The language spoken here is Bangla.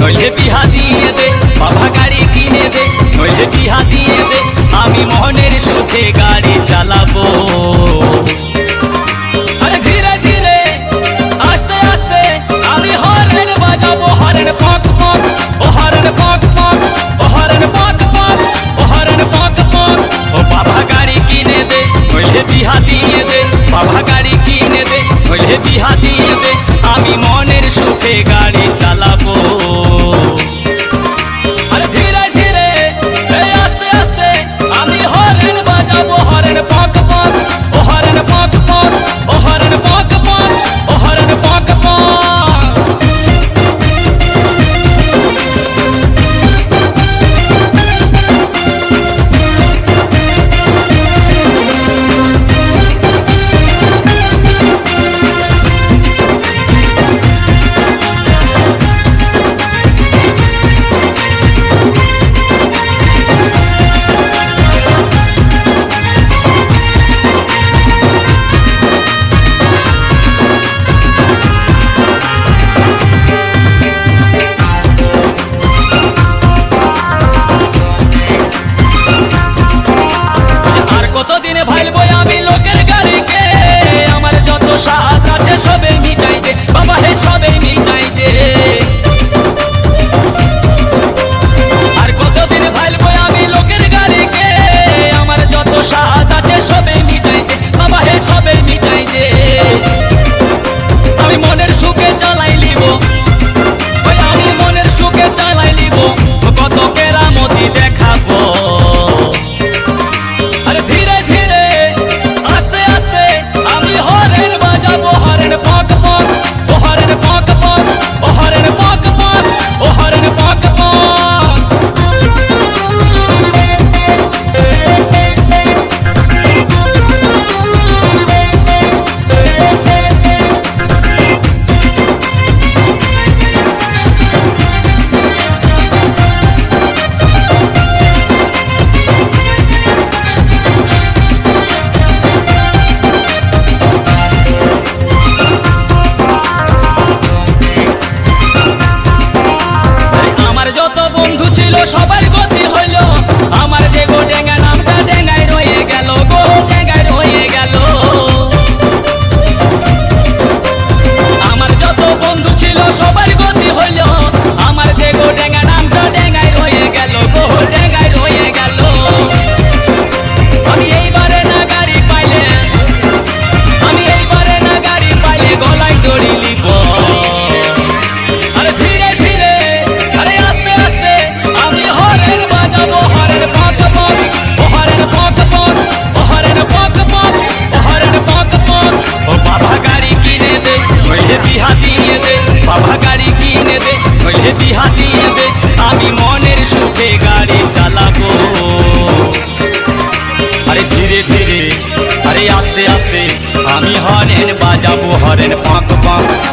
নইলে বিহা দিয়ে দে, বাবা গাড়ি কিনে দে, নইলে বিহা দিয়ে দে, আমি মোহনের সুখে গাড়ি চালাবো। আরে ধীরে ধীরে, আস্তে আস্তে আমি হরেন বাজাবো, হরেন পক পক, ও হরেন ও হরেন পক পক, ও হরেন ও বাবা গাড়ি কিনে দে, নইলে বিহা দিয়ে দে, বাবা গাড়ি কিনে দে, নইলে বিহা দিয়ে দে, আমি মনের সুখে ligou. বাবু হরেন পাঁক পাঁক